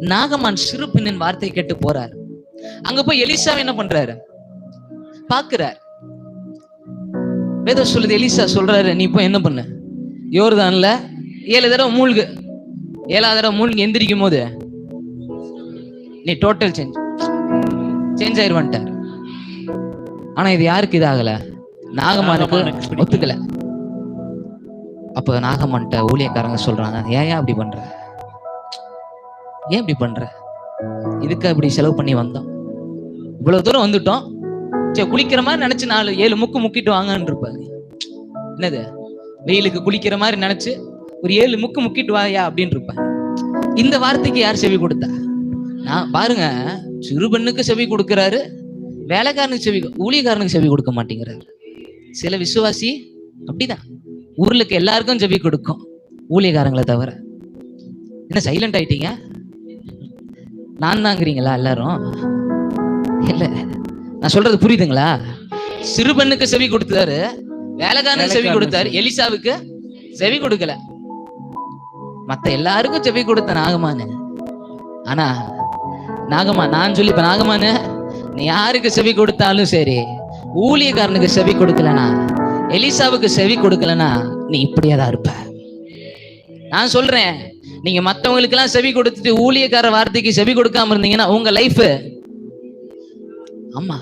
நாகமான் சிறு பெண்ணின் வார்த்தை கேட்டு போறாரு. அங்க போய் எலிசா என்ன பண்றாரு? பாக்குறார் வேதம் சொல்லுது எலிசா சொல்றாரு நீ போய் என்ன பண்ணு? யோர்தான்ல ஏழு தடவை மூழ்கு. ஏழாவது தடவை மூழ்கி எந்திரிக்கும் போது நீ டோட்டல் சேஞ்ச் சேஞ்ச் ஆயிருவான்ட்டார் ஆனா இது யாருக்கு இது ஆகல நாகமானுக்கு நாகமானுக்கு ஒத்துக்கல. அப்ப நாகமான்ட்ட ஊழியக்காரங்க சொல்றாங்க ஏன் ஏன் அப்படி பண்ற? ஏன் இப்படி பண்ற? இதுக்கு அப்படி செலவு பண்ணி வந்தோம்? இவ்வளவு தூரம் வந்துட்டோம். சரி குளிக்கிற மாதிரி நினைச்சு நாலு ஏழு முக்கு முக்கிட்டு வாங்கன்னு இருப்பாரு. என்னது? வெயிலுக்கு குளிக்கிற மாதிரி நினைச்சு ஒரு ஏழு முக்கு முக்கிட்டு வாயா அப்படின்னு இருப்பேன் இந்த வார்த்தைக்கு யார் செவி கொடுத்தா? நான் பாருங்க சிறு பெண்ணுக்கு செவி கொடுக்கிறாரு வேலைக்காரனுக்கு செவி ஊழியக்காரனுக்கு செவி கொடுக்க மாட்டேங்கிறாரு. சில விசுவாசி அப்படிதான். ஊர்லுக்கு எல்லாருக்கும் செவி கொடுக்கும் ஊழியக்காரங்களை தவிர. என்ன சைலண்ட் ஆயிட்டீங்க? நான் தாங்கிறீங்களா எல்லாரும்? இல்ல நான் சொல்றது புரியுதுங்களா? சிறு பெண்ணுக்கு செவி கொடுத்தாரு வேலைக்காரனுக்கு செவி கொடுத்தாரு எலிசாவுக்கு செவி கொடுக்கல. மத்த எல்லாருக்கும் செவி கொடுத்த நாகமானு ஆனா நாகமா நான் சொல்லி இப்ப நாகமானு நீ யாருக்கு செவி கொடுத்தாலும் சரி ஊழியக்காரனுக்கு செவி கொடுக்கலனா எலிசாவுக்கு செவி கொடுக்கலனா நீ இப்படியே தான் இருப்ப. நான் சொல்றேன் நீங்க மத்தவங்களுக்கு எல்லாம் செவி கொடுத்துட்டு ஊழியக்கார வார்த்தைக்கு செவி கொடுக்காம இருந்தீங்கன்னா உங்க லைஃப் ஆமா.